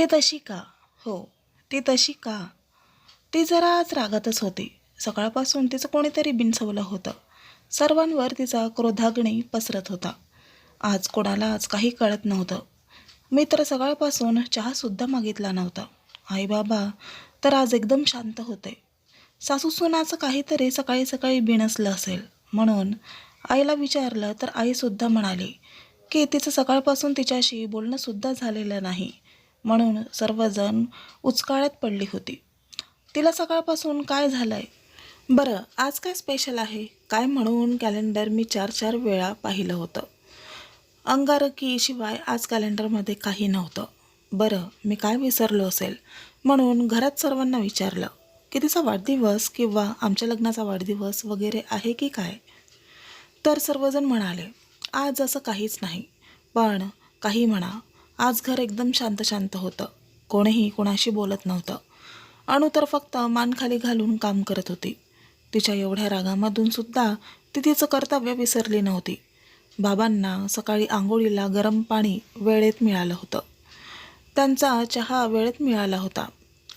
ते तशी का? हो ती तशी का? ती जरा आज रागातच होती. सकाळपासून तिचं कोणीतरी बिनसवलं होतं. सर्वांवर तिचा क्रोधाग्नी पसरत होता. आज कोणाला आज काही कळत नव्हतं. मी तर सकाळपासून चहासुद्धा मागितला नव्हता. आई बाबा तर आज एकदम शांत होते. सासू सुनाचं काहीतरी सकाळी सकाळी बिनसलं असेल. म्हणून आईला विचारलं तर आईसुद्धा म्हणाली की तिचं सकाळपासून तिच्याशी बोलणंसुद्धा झालेलं नाही. म्हणून सर्वजण उचकाळ्यात पडली होती. तिला सकाळपासून काय झालं आहे बरं आज काय स्पेशल आहे? काय म्हणून कॅलेंडर मी चार चार वेळा पाहिलं होतं. अंगारकीशिवाय आज कॅलेंडरमध्ये काही नव्हतं. बरं मी काय विसरलो असेल? म्हणून घरात सर्वांना विचारलं की तिचा वाढदिवस किंवा आमच्या लग्नाचा वाढदिवस वगैरे आहे की काय? तर सर्वजण म्हणाले आज असं काहीच नाही. पण काही म्हणा आज घर एकदम शांत शांत होतं. कोणीही कोणाशी बोलत नव्हतं. अणू तर फक्त मानखाली घालून काम करत होती. तिच्या एवढ्या रागामधून सुद्धा ती तिचं कर्तव्य विसरली नव्हती. बाबांना सकाळी आंघोळीला गरम पाणी वेळेत मिळालं होतं. त्यांचा चहा वेळेत मिळाला होता.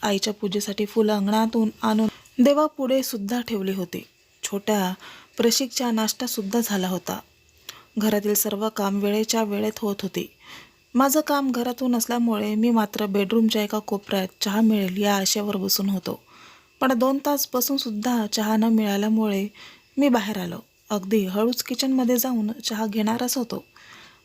आईच्या पूजेसाठी फुलं अंगणातून आणून देवा पुढे सुद्धा ठेवली होती. छोट्या प्रशिकच्या नाश्तासुद्धा झाला होता. घरातील सर्व काम वेळेच्या वेळेत होत होती. माझं काम घरातून असल्यामुळे मी मात्र बेडरूमच्या एका कोपऱ्यात चहा मिळेल या आशेवर बसून होतो. पण दोन तास बसूनसुद्धा चहा न मिळाल्यामुळे मी बाहेर आलो. अगदी हळूच किचनमध्ये जाऊन चहा घेणारच होतो.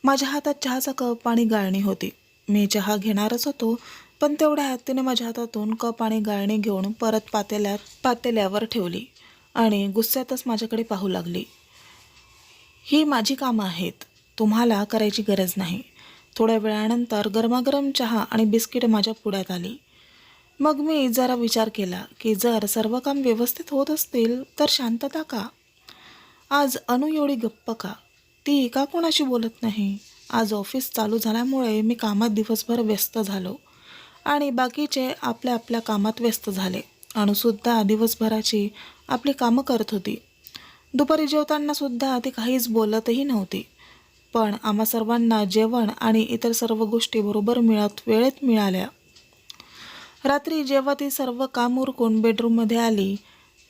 माझ्या हातात चहाचा कप आणि गाळणी होती. मी चहा घेणारच होतो पण तेवढ्यात तिने माझ्या हातातून कप आणि गाळणी घेऊन परत पातेल्या पातेल्यावर ठेवली आणि गुस्स्यातच माझ्याकडे पाहू लागली. ही माझी कामं आहेत. तुम्हाला करायची गरज नाही. थोड्या वेळानंतर गरमागरम चहा आणि बिस्किट माझ्या पुढ्यात आली. मग मी जरा विचार केला की जर सर्व काम व्यवस्थित होत असतील तर शांतता का? आज अनु एवढी गप्प का? ती का कोणाशी बोलत नाही? आज ऑफिस चालू झाल्यामुळे मी कामात दिवसभर व्यस्त झालो आणि बाकीचे आपल्या आपल्या कामात व्यस्त झाले. अणुसुद्धा दिवसभराची आपली कामं करत होती. दुपारी जेवतानासुद्धा ती काहीच बोलतही नव्हती. पण आम्हा सर्वांना जेवण आणि इतर सर्व गोष्टी बरोबर मिळत वेळेत मिळाल्या. रात्री जेव्हा ती सर्व काम उरकून बेडरूममध्ये आली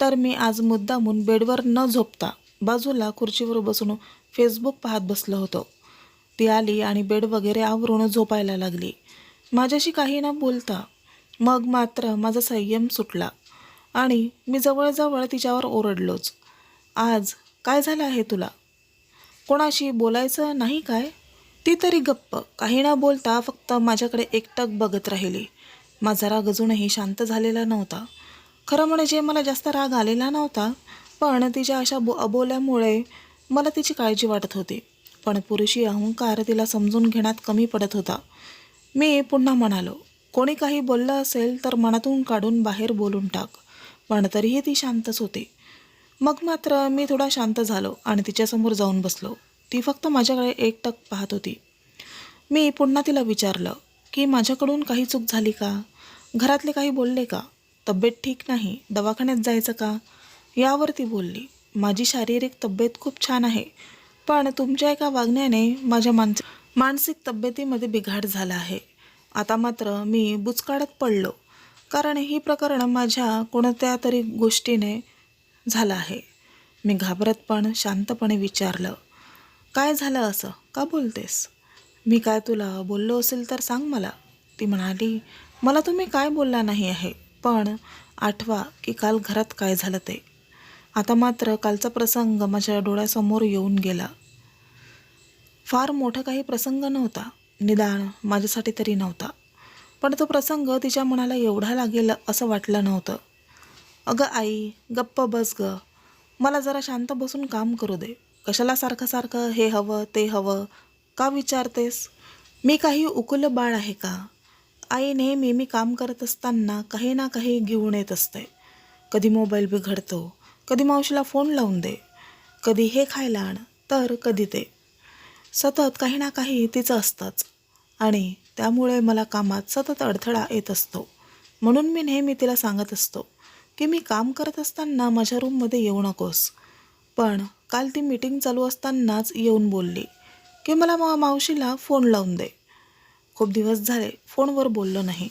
तर मी आज मुद्दामून बेडवर न झोपता बाजूला खुर्चीवर बसून फेसबुक पाहत बसलो होतो. ती आली आणि बेड वगैरे आवरून झोपायला लागली. माझ्याशी काही न बोलता मग मात्र माझा संयम सुटला आणि मी जवळजवळ तिच्यावर ओरडलोच. आज काय झालं आहे तुला? कोणाशी बोलायचं नाही काय? ती तरी गप्प. काही न बोलता फक्त माझ्याकडे एकटक बघत राहिली. माझा राग अजूनही शांत झालेला नव्हता. खरं म्हणजे मला जास्त राग आलेला नव्हता पण तिच्या अशा बो अबोल्यामुळे मला तिची काळजी वाटत होती. पण पुरुषी अहंकार तिला समजून घेण्यात कमी पडत होता. मी पुन्हा म्हणालो कोणी काही बोललं असेल तर मनातून काढून बाहेर बोलून टाक. पण तरीही ती शांतच होती. मग मात्र मी थोडा शांत झालो आणि तिच्यासमोर जाऊन बसलो. ती फक्त माझ्याकडे एकटक पाहत होती. मी पुन्हा तिला विचारलं की माझ्याकडून काही चूक झाली का? घरातले काही बोलले का? तब्येत ठीक नाही दवाखान्यात जायचं का? यावर ती बोलली माझी शारीरिक तब्येत खूप छान आहे पण तुमच्या एका वागण्याने माझ्या मानस मानसिक तब्येतीमध्ये बिघाड झाला आहे. आता मात्र मी बुचकाळत पडलो कारण ही प्रकरणं माझ्या कोणत्या तरी गोष्टीने झालं आहे. मी घाबरत पण शांतपणे विचारलं काय झालं असं? का बोलतेस? मी काय तुला बोललो असेल तर सांग मला. ती म्हणाली मला तुम्ही काय बोलला नाही आहे पण आठवा की काल घरात काय झालं ते. आता मात्र कालचा प्रसंग माझ्या डोळ्यासमोर येऊन गेला. फार मोठा काही प्रसंग नव्हता निदान माझ्यासाठी तरी नव्हता. पण तो प्रसंग तिच्या मनाला एवढा लागेल असं वाटलं नव्हतं. अगं आई गप्प बस ग. मला जरा शांत बसून काम करू दे. कशाला सारखं सारखं हे हवं ते हवं? का विचारतेस? मी काही उकुल बाळ आहे का? आई नेहमी मी काम करत असताना काही ना काही घेऊन येत असते. कधी मोबाईल बिघडतो कधी मावशीला फोन लावून दे. कधी हे खायला आण तर कधी ते. सतत काही ना काही तिचं असतंच. आणि त्यामुळे मला कामात सतत अडथळा येत असतो. म्हणून मी नेहमी तिला सांगत असतो. की मी काम करत असताना माझ्या रूममध्ये येऊ नकोस. पण काल ती मीटिंग चालू असतानाच येऊन बोलली की मला मा मावशीला फोन लावून दे. खूप दिवस झाले फोनवर बोललो नाही.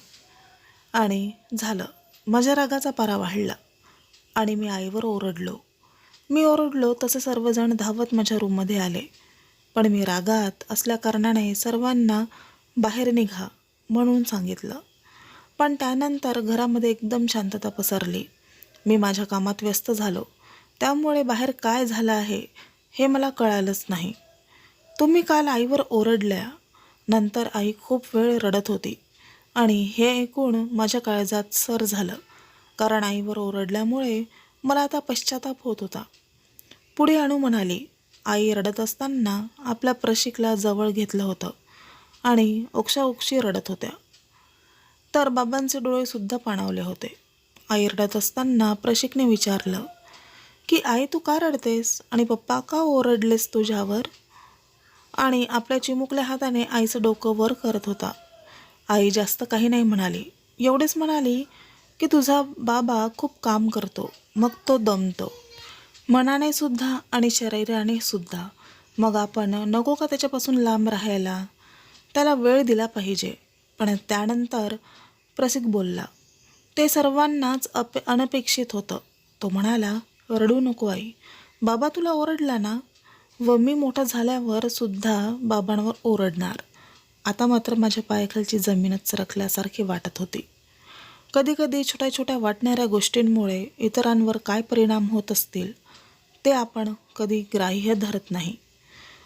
आणि झालं माझ्या रागाचा पारा वाढला आणि मी आईवर ओरडलो. मी ओरडलो तसे सर्वजण धावत माझ्या रूममध्ये आले. पण मी रागात असल्याकारणाने सर्वांना बाहेर निघा म्हणून सांगितलं. पण त्यानंतर घरामध्ये एकदम शांतता पसरली. मी माझ्या कामात व्यस्त झालो. त्यामुळे बाहेर काय झालं आहे हे मला कळालंच नाही. तुम्ही काल आईवर ओरडल्या. नंतर आई खूप वेळ रडत होती. आणि हे ऐकून माझ्या काळजात सर झालं. कारण आईवर ओरडल्यामुळे मला आता पश्चाताप होत होता. पुढे अणू म्हणाली आई रडत असताना आपल्या प्रशिकला जवळ घेतलं होतं आणि ओक्षाओक्षी रडत होत्या. तर बाबांचे डोळेसुद्धा पाणावले होते. आई रडत असताना प्रशिकने विचारलं की आई तू का रडतेस? आणि पप्पा का ओरडलेस तुझ्यावर? आणि आपल्या चिमुकल्या हाताने आईचं डोकं वर करत होता. आई जास्त काही नाही म्हणाली. एवढेच म्हणाली की तुझा बाबा खूप काम करतो. मग तो दमतो. मनाने सुद्धा आणि शरीराने सुद्धा. मग आपण नको का त्याच्यापासून लांब राहायला? त्याला वेळ दिला पाहिजे. पण त्यानंतर प्रसिक बोलला ते सर्वांनाच अप अनपेक्षित होतं. तो म्हणाला रडू नको आई. बाबा तुला ओरडला ना? व मी मोठा झाल्यावर सुद्धा बाबांवर ओरडणार. आता मात्र माझ्या पायाखालची जमीनच सरकल्यासारखी वाटत होती. कधीकधी छोट्या छोट्या वाटणाऱ्या गोष्टींमुळे इतरांवर काय परिणाम होत असतील ते आपण कधी ग्राह्य धरत नाही.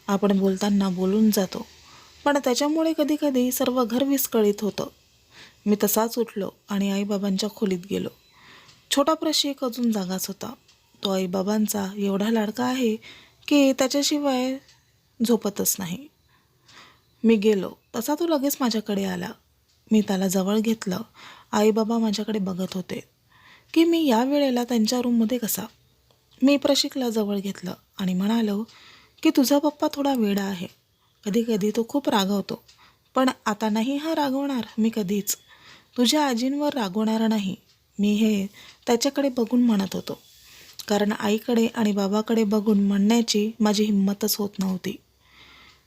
आपण बोलताना बोलून जातो. पण त्याच्यामुळे कधीकधी सर्व घर विस्कळीत होतं. मी तसाच उठलो आणि आईबाबांच्या खोलीत गेलो. छोटा प्रशिक अजून जागाच होता. तो आईबाबांचा एवढा लाडका आहे की त्याच्याशिवाय झोपतच नाही. मी गेलो. तसा तो लगेच माझ्याकडे आला. मी त्याला जवळ घेतलं. आईबाबा माझ्याकडे बघत होते. की मी या वेळेला त्यांच्या रूममध्ये कसा? मी प्रशिकला जवळ घेतलं आणि म्हणालो की तुझा पप्पा थोडा वेडा आहे. कधी कधी तो खूप रागवतो. पण आता नाही हा रागवणार. मी कधीच तुझ्या आजींवर रागवणार नाही. मी हे त्याच्याकडे बघून म्हणत होतो. कारण आईकडे आणि बाबाकडे बघून म्हणण्याची माझी हिंमतच होत नव्हती.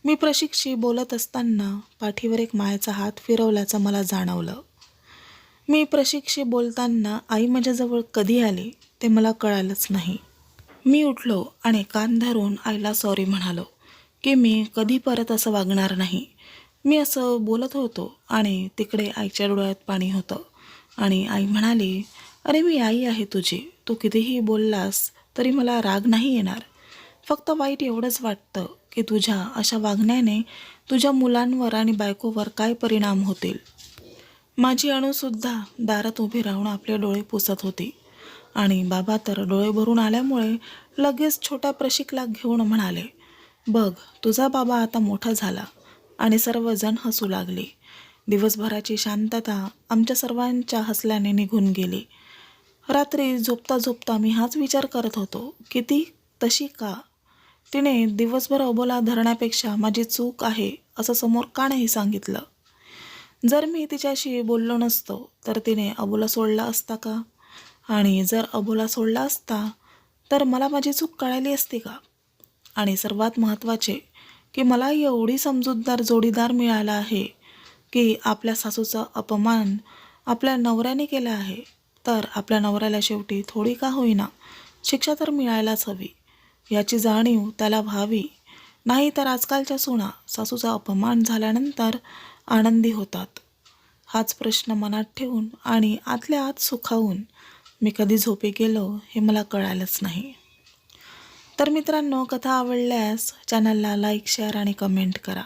मी प्रशिक्षी बोलत असताना पाठीवर एक मायाचा हात फिरवल्याचं मला जाणवलं. मी प्रशिक्षी बोलताना आई माझ्याजवळ कधी आली ते मला कळालंच नाही. मी उठलो आणि कान धरून आईला सॉरी म्हणालो की मी कधी परत असं वागणार नाही. मी असं बोलत होतो आणि तिकडे आईच्या डोळ्यात पाणी होतं. आणि आई म्हणाली अरे मी आई आहे तुझी. तू कितीही बोललास तरी मला राग नाही येणार. फक्त वाईट एवढंच वाटतं की तुझ्या अशा वागण्याने तुझ्या मुलांवर आणि बायकोवर काय परिणाम होतील. माझी अणूसुद्धा दारात उभी राहून आपले डोळे पुसत होती. आणि बाबा तर डोळे भरून आल्यामुळे लगेच छोट्या प्रशिकला घेऊन म्हणाले बघ तुझा बाबा आता मोठा झाला. आणि सर्वजण हसू लागले. दिवसभराची शांतता आमच्या सर्वांच्या हसल्याने निघून गेली. रात्री झोपता झोपता मी हाच विचार करत होतो की ती तशी का? तिने दिवसभर अबोला धरण्यापेक्षा माझी चूक आहे असं समोर का नाही सांगितलं. जर मी तिच्याशी बोललो नसतो तर तिने अबोला सोडला असता का? आणि जर अबोला सोडला असता तर मला माझी चूक कळाली असती का? आणि सर्वात महत्त्वाचे की मला एवढी समजूतदार जोडीदार मिळाला आहे की आपल्या सासूचा अपमान आपल्या नवऱ्याने केला आहे. तर आपल्या नवऱ्याला शेवटी थोडी का होईना शिक्षा तर मिळायलाच हवी. याची जाणीव त्याला व्हावी. नाही तर आजकालच्या सुना सासूचा अपमान झाल्यानंतर आनंदी होतात. हाच प्रश्न मनात ठेवून आणि आतल्या आत सुखावून मी कधी झोपे गेलो हे मला कळालंच नाही. तर मित्रांनो कथा आवडल्यास चॅनलला लाईक शेअर आणि कमेंट करा.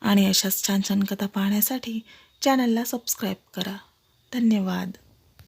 आणि अशाच छान छान कथा पाहण्यासाठी चॅनलला सबस्क्राईब करा. धन्यवाद.